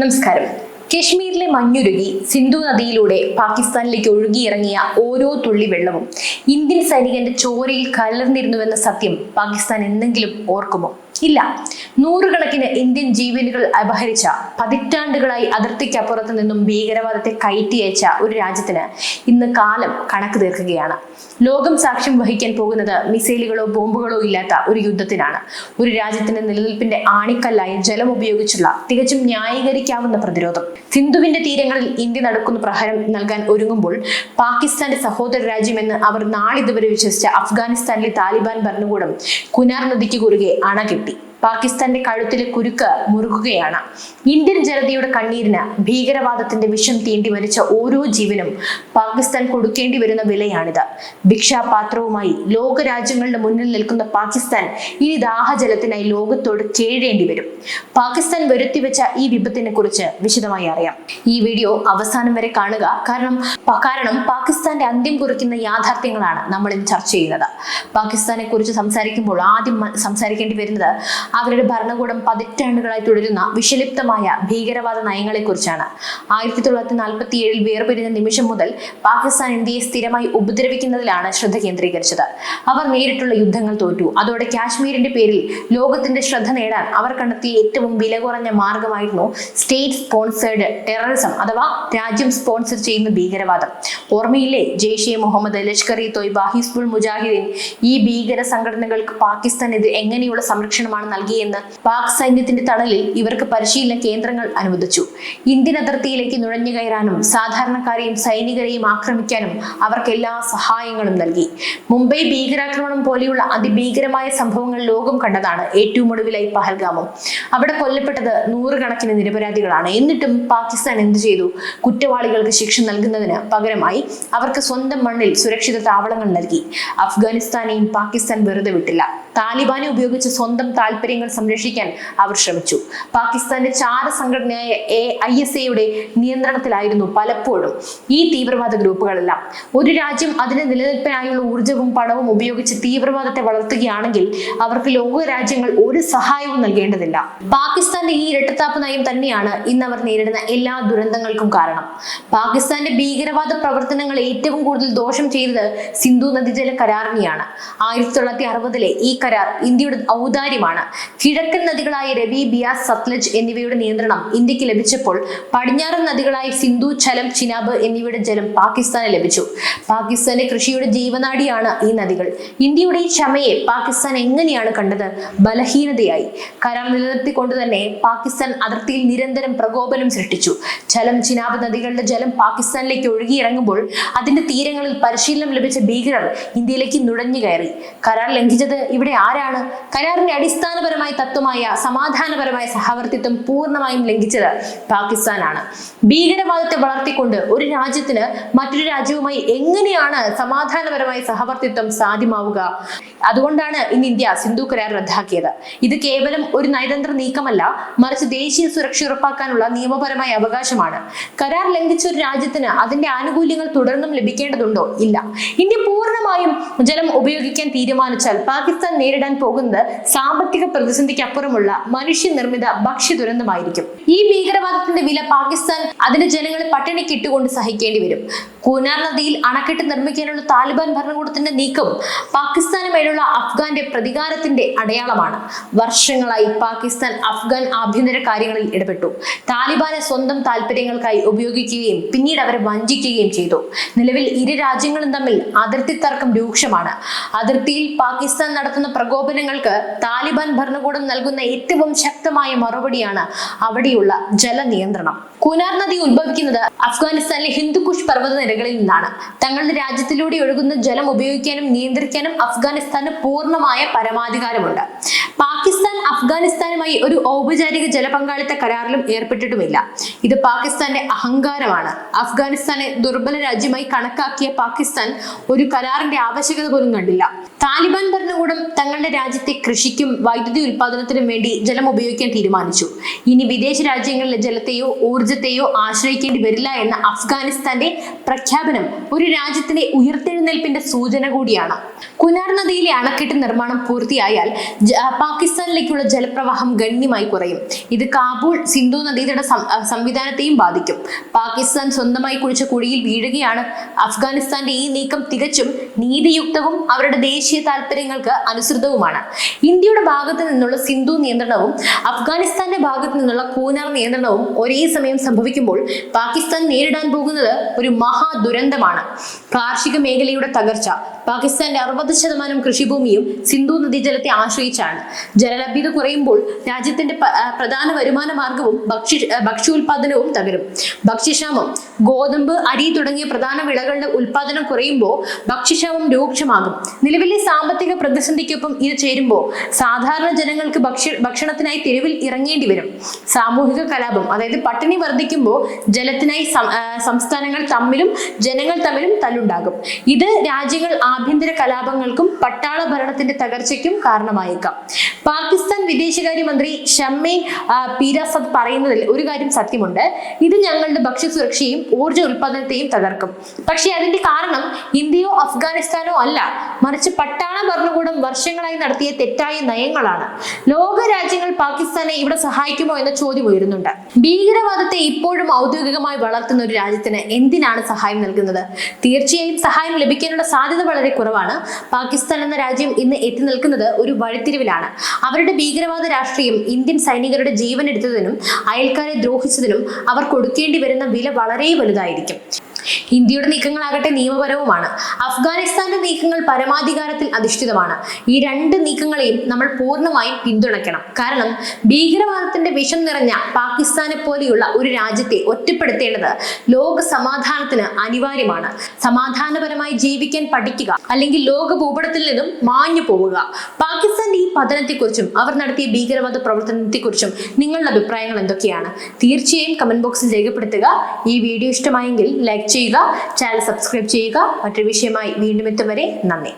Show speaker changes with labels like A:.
A: നമസ്കാരം. കശ്മീരിലെ മഞ്ഞുരുകി സിന്ധു നദിയിലൂടെ പാകിസ്ഥാനിലേക്ക് ഒഴുകിയിറങ്ങിയ ഓരോ തുള്ളി വെള്ളവും ഇന്ത്യൻ സൈനികന്റെ ചോരയിൽ കലർന്നിരുന്നുവെന്ന സത്യം പാകിസ്ഥാൻ എന്തെങ്കിലും ഓർക്കുമോ? ഇല്ല. നൂറുകണക്കിന് ഇന്ത്യൻ ജീവനുകൾ അപഹരിച്ച പതിറ്റാണ്ടുകളായി അതിർത്തിക്കപ്പുറത്ത് നിന്നും ഭീകരവാദത്തെ കയറ്റിയച്ച ഒരു രാജ്യത്തിന് ഇന്ന് കാലം കണക്ക് തീർക്കുകയാണ്. ലോകം സാക്ഷ്യം വഹിക്കാൻ പോകുന്നത് മിസൈലുകളോ ബോംബുകളോ ഇല്ലാത്ത ഒരു യുദ്ധത്തിനാണ്. ഒരു രാജ്യത്തിന്റെ നിലനിൽപ്പിന്റെ ആണിക്കല്ലായ ജലം ഉപയോഗിച്ചുള്ള തികച്ചും ന്യായീകരിക്കാവുന്ന പ്രതിരോധം. സിന്ധുവിന്റെ തീരങ്ങളിൽ ഇന്ത്യ നടക്കുന്ന പ്രഹരം നൽകാൻ ഒരുങ്ങുമ്പോൾ പാകിസ്ഥാന്റെ സഹോദര രാജ്യമെന്ന് അവർ നാളിതുവരെ വിശ്വസിച്ച അഫ്ഗാനിസ്ഥാനിലെ താലിബാൻ ഭരണകൂടം കുനാർ നദിക്ക് കുറുകെ അണ കെട്ടി പാകിസ്ഥാന്റെ കഴുത്തിലെ കുരുക്ക് മുറുകുകയാണ്. ഇന്ത്യൻ ജനതയുടെ കണ്ണീരിന് ഭീകരവാദത്തിന്റെ വിഷം തീണ്ടി മരിച്ച ഓരോ ജീവനും പാകിസ്ഥാൻ കൊടുക്കേണ്ടി വരുന്ന വിലയാണിത്. ഭിക്ഷാപാത്രവുമായി ലോകരാജ്യങ്ങളുടെ മുന്നിൽ നിൽക്കുന്ന പാകിസ്ഥാൻ ഇനി ദാഹജലത്തിനായി ലോകത്തോട് കേഴേണ്ടി വരും. പാകിസ്ഥാൻ വരുത്തിവെച്ച ഈ വിപത്തിനെ കുറിച്ച് വിശദമായി അറിയാം. ഈ വീഡിയോ അവസാനം വരെ കാണുക. കാരണം കാരണം പാകിസ്ഥാന്റെ അന്ത്യം കുറിക്കുന്ന യാഥാർത്ഥ്യങ്ങളാണ് നമ്മൾ ഇന്ന് ചർച്ച ചെയ്യുന്നത്. പാകിസ്ഥാനെ കുറിച്ച് സംസാരിക്കുമ്പോൾ ആദ്യം സംസാരിക്കേണ്ടി വരുന്നത് അവരുടെ ഭരണകൂടം പതിറ്റാണ്ടുകളായി തുടരുന്ന വിഷലിപ്തമായ ഭീകരവാദ നയങ്ങളെ കുറിച്ചാണ് ആയിരത്തി തൊള്ളായിരത്തി നാൽപ്പത്തി ഏഴിൽ വേർപിരിഞ്ഞ നിമിഷം മുതൽ പാകിസ്ഥാൻ ഇന്ത്യയെ സ്ഥിരമായി ഉപദ്രവിക്കുന്നതിലാണ് ശ്രദ്ധ കേന്ദ്രീകരിച്ചത്. അവർ നേരിട്ടുള്ള യുദ്ധങ്ങൾ തോറ്റു. അതോടെ കാശ്മീരിന്റെ പേരിൽ ലോകത്തിന്റെ ശ്രദ്ധ നേടാൻ അവർ കണ്ടെത്തിയ ഏറ്റവും വില കുറഞ്ഞ മാർഗമായിരുന്നു സ്റ്റേറ്റ് സ്പോൺസേഡ് ടെററിസം അഥവാ രാജ്യം സ്പോൺസർ ചെയ്യുന്ന ഭീകരവാദം. ഓർമ്മയില്ലേ? ജെയ്ഷെ മുഹമ്മദ് ലഷ്കർ ഇ തൊയ്ബ ഹിസ്ബുൾ മുജാഹിദീൻ ഈ ഭീകര സംഘടനകൾക്ക് പാകിസ്ഥാൻ ഇത് എങ്ങനെയുള്ള സംരക്ഷണമാണ് നൽകിയെന്ന് പാക് സൈന്യത്തിന്റെ തണലിൽ ഇവർക്ക് പരിശീലന കേന്ദ്രങ്ങൾ അനുവദിച്ചു. ഇന്ത്യൻ അതിർത്തിയിലേക്ക് നുഴഞ്ഞു കയറാനും സാധാരണക്കാരെയും സൈനികരെയും ആക്രമിക്കാനും അവർക്ക് എല്ലാ സഹായങ്ങളും നൽകി. മുംബൈ ഭീകരാക്രമണം പോലെയുള്ള അതിഭീകരമായ സംഭവങ്ങൾ ലോകം കണ്ടതാണ് ഏറ്റവും ഒടുവിലായി പഹൽഗാമും. അവിടെ കൊല്ലപ്പെട്ടത് നൂറുകണക്കിന് നിരപരാധികളാണ്. എന്നിട്ടും പാകിസ്ഥാൻ എന്തു ചെയ്തു? കുറ്റവാളികൾക്ക് ശിക്ഷ നൽകുന്നതിന് പകരമായി അവർക്ക് സ്വന്തം മണ്ണിൽ സുരക്ഷിത താവളങ്ങൾ നൽകി. അഫ്ഗാനിസ്ഥാനെയും പാകിസ്ഥാൻ വെറുതെ വിട്ടില്ല. താലിബാനെ ഉപയോഗിച്ച് സ്വന്തം താല്പര്യങ്ങൾ സംരക്ഷിക്കാൻ അവർ ശ്രമിച്ചു. പാകിസ്ഥാന്റെ ചാര സംഘടനയായ എ ഐ എസ് എയുടെ നിയന്ത്രണത്തിലായിരുന്നു പലപ്പോഴും ഈ തീവ്രവാദ ഗ്രൂപ്പുകളെല്ലാം. ഒരു രാജ്യം അതിന് നിലനിൽപ്പിനായുള്ള ഊർജവും പണവും ഉപയോഗിച്ച് തീവ്രവാദത്തെ വളർത്തുകയാണെങ്കിൽ അവർക്ക് ലോക രാജ്യങ്ങൾ ഒരു സഹായവും നൽകേണ്ടതില്ല. പാകിസ്ഥാന്റെ ഈ ഇരട്ടത്താപ്പ് നയം തന്നെയാണ് ഇന്ന് അവർ നേരിടുന്ന എല്ലാ ദുരന്തങ്ങൾക്കും കാരണം. പാകിസ്ഥാന്റെ ഭീകരവാദ പ്രവർത്തനങ്ങൾ ഏറ്റവും കൂടുതൽ ദോഷം ചെയ്തത് സിന്ധു നദീജല കരാറിനെയാണ്. ആയിരത്തി തൊള്ളായിരത്തി അറുപതിലെ ഈ കരാർ ഇന്ത്യയുടെ ഔദാര്യമാണ്. കിഴക്കൻ നദികളായ രവി ബിയാസ് സത്ലജ് എന്നിവയുടെ നിയന്ത്രണം ഇന്ത്യയ്ക്ക് ലഭിച്ചപ്പോൾ പടിഞ്ഞാറൻ നദികളായ സിന്ധു ചലം ചിനാബ് എന്നിവയുടെ ജലം പാകിസ്ഥാന് ലഭിച്ചു. പാകിസ്ഥാന്റെ കൃഷിയുടെ ജീവനാടിയാണ് ഈ നദികൾ. ഇന്ത്യയുടെ ഈ ക്ഷമയെ പാകിസ്ഥാൻ എങ്ങനെയാണ് കണ്ടത്? ബലഹീനതയായി. കരാർ നിലനിർത്തിക്കൊണ്ട് തന്നെ പാകിസ്ഥാൻ അതിർത്തിയിൽ നിരന്തരം പ്രകോപനം സൃഷ്ടിച്ചു. ചലം ചിനാബ് നദികളുടെ ജലം പാകിസ്ഥാനിലേക്ക് ഒഴുകിയിറങ്ങുമ്പോൾ അതിന്റെ തീരങ്ങളിൽ പരിശീലനം ലഭിച്ച ഭീകരർ ഇന്ത്യയിലേക്ക് നുഴഞ്ഞു കയറി. കരാർ ലംഘിച്ചത് ഇവിടെ ആരാണ്? കരാറിന്റെ അടിസ്ഥാനപരമായ തത്വമായ സമാധാനപരമായ സഹവർത്തിത്വം പൂർണമായും ലംഘിച്ചത് പാകിസ്ഥാനാണ്. ഭീകരവാദത്തെ വളർത്തിക്കൊണ്ട് ഒരു രാജ്യത്തിന് മറ്റൊരു രാജ്യവുമായി എങ്ങനെയാണ് സമാധാനപരമായ സഹവർത്തിത്വം സാധ്യമാവുക? അതുകൊണ്ടാണ് ഇന്ന് ഇന്ത്യ സിന്ധു കരാർ റദ്ദാക്കിയത്. ഇത് കേവലം ഒരു നയതന്ത്ര നീക്കമല്ല മറിച്ച് ദേശീയ സുരക്ഷ ഉറപ്പാക്കാനുള്ള നിയമപരമായ അവകാശമാണ്. കരാർ ലംഘിച്ച ഒരു രാജ്യത്തിന് അതിന്റെ ആനുകൂല്യങ്ങൾ തുടർന്നും ലഭിക്കേണ്ടതുണ്ടോ? ഇല്ല. ഇന്ത്യ പൂർണമായും ജലം ഉപയോഗിക്കാൻ തീരുമാനിച്ചാൽ പാകിസ്ഥാൻ നേരിടാൻ പോകുന്നത് സാമ്പത്തിക പ്രതിസന്ധിക്ക് അപ്പുറമുള്ള മനുഷ്യനിർമ്മിത ഭക്ഷ്യ ദുരന്തമായിരിക്കും ഈ ഭീകരവാദത്തിന്റെ വില പാകിസ്ഥാൻ അതിന്റെ ജനങ്ങളെ പട്ടിണിക്കിട്ടുകൊണ്ട് സഹിക്കേണ്ടി വരും. കൂനാർ നദിയിൽ അണക്കെട്ട് നിർമ്മിക്കാനുള്ള താലിബാൻ ഭരണകൂടത്തിന്റെ നീക്കം പാകിസ്ഥാനുമേലുള്ള അഫ്ഗാന്റെ പ്രതികാരത്തിന്റെ അടയാളമാണ്. വർഷങ്ങളായി പാകിസ്ഥാൻ അഫ്ഗാൻ ആഭ്യന്തര കാര്യങ്ങളിൽ ഇടപെട്ടു. താലിബാനെ സ്വന്തം താല്പര്യങ്ങൾക്കായി ഉപയോഗിക്കുകയും പിന്നീട് അവരെ വഞ്ചിക്കുകയും ചെയ്തു. നിലവിൽ ഇരു രാജ്യങ്ങളും തമ്മിൽ അതിർത്തി തർക്കം രൂക്ഷമാണ്. അതിർത്തിയിൽ പാകിസ്ഥാൻ നടത്തുന്ന പ്രകോപനങ്ങൾക്ക് താലിബാൻ ഭരണകൂടം നൽകുന്ന ഏറ്റവും ശക്തമായ മറുപടിയാണ് അവിടെയുള്ള ജലനിയന്ത്രണം. കുനാർ നദി ഉത്ഭവിക്കുന്നത് അഫ്ഗാനിസ്ഥാനിലെ ഹിന്ദുക്കുഷ് പർവത നിരകളിൽ നിന്നാണ്. തങ്ങളുടെ രാജ്യത്തിലൂടെ ഒഴുകുന്ന ജലം ഉപയോഗിക്കാനും നിയന്ത്രിക്കാനും അഫ്ഗാനിസ്ഥാന് പൂർണമായ പരമാധികാരമുണ്ട്. പാകിസ്ഥാൻ അഫ്ഗാനിസ്ഥാനുമായി ഒരു ഔപചാരിക ജലപങ്കാളിത്ത കരാറിലും ഏർപ്പെട്ടിട്ടുമില്ല. ഇത് പാകിസ്ഥാന്റെ അഹങ്കാരമാണ്. അഫ്ഗാനിസ്ഥാനെ ദുർബല രാജ്യമായി കണക്കാക്കിയ പാകിസ്ഥാൻ ഒരു കരാറിന്റെ ആവശ്യകത പോലും കണ്ടില്ല. താലിബാൻ ഭരണകൂടം തങ്ങളുടെ രാജ്യത്തെ കൃഷിക്കും വൈദ്യുതി ഉൽപാദനത്തിനും വേണ്ടി ജലം ഉപയോഗിക്കാൻ തീരുമാനിച്ചു. ഇനി വിദേശ രാജ്യങ്ങളിലെ ജലത്തെയോ ഊർജത്തെയോ ആശ്രയിക്കേണ്ടി വരില്ല എന്ന അഫ്ഗാനിസ്ഥാന്റെ പ്രഖ്യാപനം ഒരു രാജ്യത്തിന്റെ ഉയർത്തെഴുന്നേൽപ്പിന്റെ സൂചന കൂടിയാണ്. കുനാർ നദിയിലെ അണക്കെട്ട് നിർമ്മാണം പൂർത്തിയായാൽ പാകിസ്ഥാനിലേക്കുള്ള ജലപ്രവാഹം ഗണ്യമായി കുറയും. ഇത് കാബൂൾ സിന്ധു നദീതട സംവിധാനത്തെയും ബാധിക്കും. പാകിസ്ഥാൻ സ്വന്തമായി കുഴിച്ച കുഴിയിൽ വീഴുകയാണ് അഫ്ഗാനിസ്ഥാന്റെ ഈ നീക്കം തികച്ചും നീതിയുക്തവും അവരുടെ ദേശീയ താല്പര്യങ്ങൾക്ക് അനുസൃതവുമാണ്. ഇന്ത്യയുടെ ഭാഗത്തു നിന്നുള്ള സിന്ധു നിയന്ത്രണവും അഫ്ഗാനിസ്ഥാന്റെ ഭാഗത്തു നിന്നുള്ള കൂനാർ നിയന്ത്രണവും ഒരേ സമയം സംഭവിക്കുമ്പോൾ പാകിസ്ഥാൻ നേരിടാൻ പോകുന്നത് ഒരു മഹാ ദുരന്തമാണ്. കാർഷിക മേഖലയുടെ തകർച്ച പാകിസ്ഥാന്റെ അറുപത് ശതമാനം കൃഷിഭൂമിയും സിന്ധു നദീജലത്തെ ആശ്രയിച്ചാണ്. ജലലഭ്യത കുറയുമ്പോൾ രാജ്യത്തിന്റെ പ്രധാന വരുമാന മാർഗവും ഭക്ഷ്യ ഭക്ഷ്യോൽപാദനവും തകരും. ഭക്ഷ്യക്ഷാമം ഗോതമ്പ് അരി തുടങ്ങിയ പ്രധാന വിളകളുടെ ഉൽപാദനം കുറയുമ്പോൾ ഭക്ഷ്യക്ഷാമം രൂക്ഷമാകും. നിലവിലെ സാമ്പത്തിക പ്രതിസന്ധിക്കൊപ്പം ഇത് ചേരുമ്പോൾ സാധാരണ ജനങ്ങൾക്ക് ഭക്ഷ്യ ഭക്ഷണത്തിനായി തെരുവിൽ ഇറങ്ങേണ്ടി വരും. സാമൂഹിക കലാപം അതായത് പട്ടിണി വർദ്ധിക്കുമ്പോൾ ജലത്തിനായി സംസ്ഥാനങ്ങൾ തമ്മിലും ജനങ്ങൾ തമ്മിലും തല്ലുണ്ടാകും. ഇത് രാജ്യങ്ങൾ ആഭ്യന്തര കലാപങ്ങൾക്കും പട്ടാള ഭരണത്തിന്റെ തകർച്ചയ്ക്കും കാരണമായേക്കാം. പാകിസ്ഥാൻ വിദേശകാര്യമന്ത്രി ഷമ്മി പീരാസദ് പറയുന്നതിൽ ഒരു കാര്യം സത്യമുണ്ട്. ഇത് ഞങ്ങളുടെ ഭക്ഷ്യസുരക്ഷയും ഊർജ ഉൽപാദനത്തെയും തകർക്കും. പക്ഷേ അതിന്റെ കാരണം ഇന്ത്യയോ അഫ്ഗാനിസ്ഥാനോ അല്ല. മറിച്ച് പട്ടാള ഭരണകൂടം വർഷങ്ങളായി നടത്തിയ തെറ്റായ നയങ്ങളാണ്. ലോക രാജ്യങ്ങൾ പാകിസ്ഥാനെ ഇവിടെ സഹായിക്കുമോ എന്ന ചോദ്യം ഉയരുന്നുണ്ട്. ഭീകരവാദത്തെ ഇപ്പോഴും ഔദ്യോഗികമായി വളർത്തുന്ന ഒരു രാജ്യത്തിന് എന്തിനാണ് സഹായം നൽകുന്നത്? തീർച്ചയായും സഹായം ലഭിക്കാനുള്ള സാധ്യത വളരെ കുറവാണ്. പാകിസ്ഥാൻ എന്ന രാജ്യം ഇന്ന് എത്തി നിൽക്കുന്നത് ഒരു വഴിത്തിരിവിലാണ്. അവരുടെ ഭീകരവാദ രാഷ്ട്രീയം ഇന്ത്യൻ സൈനികരുടെ ജീവൻ എടുത്തതിനും അയൽക്കാരെ ദ്രോഹിച്ചതിനും അവർ കൊടുക്കേണ്ടി വരുന്ന വില വളരെ വലുതായിരിക്കും. ഇന്ത്യയുടെ നീക്കങ്ങളാകട്ടെ നിയമപരവുമാണ്. അഫ്ഗാനിസ്ഥാന്റെ നീക്കങ്ങൾ പരമാധികാരത്തിൽ അധിഷ്ഠിതമാണ്. ഈ രണ്ട് നീക്കങ്ങളെയും നമ്മൾ പൂർണമായും പിന്തുണയ്ക്കണം. കാരണം ഭീകരവാദത്തിന്റെ വിഷം നിറഞ്ഞ പാകിസ്ഥാനെ പോലെയുള്ള ഒരു രാജ്യത്തെ ഒറ്റപ്പെടുത്തേണ്ടത് ലോക സമാധാനത്തിന് അനിവാര്യമാണ്. സമാധാനപരമായി ജീവിക്കാൻ പഠിക്കുക അല്ലെങ്കിൽ ലോക ഭൂപടത്തിൽ നിന്നും മാഞ്ഞു പോവുക. പാകിസ്ഥാന്റെ ഈ പതനത്തെക്കുറിച്ചും അവർ നടത്തിയ ഭീകരവാദ പ്രവർത്തനത്തെക്കുറിച്ചും നിങ്ങളുടെ അഭിപ്രായങ്ങൾ എന്തൊക്കെയാണ്? തീർച്ചയായും കമന്റ് ബോക്സിൽ രേഖപ്പെടുത്തുക. ഈ വീഡിയോ ഇഷ്ടമായെങ്കിൽ ലൈക്ക് ചെയ്യുക. ചാനൽ സബ്സ്ക്രൈബ് ചെയ്യുക. മറ്റൊരു വിഷയമായി വീണ്ടും എത്തും വരെ നന്ദി.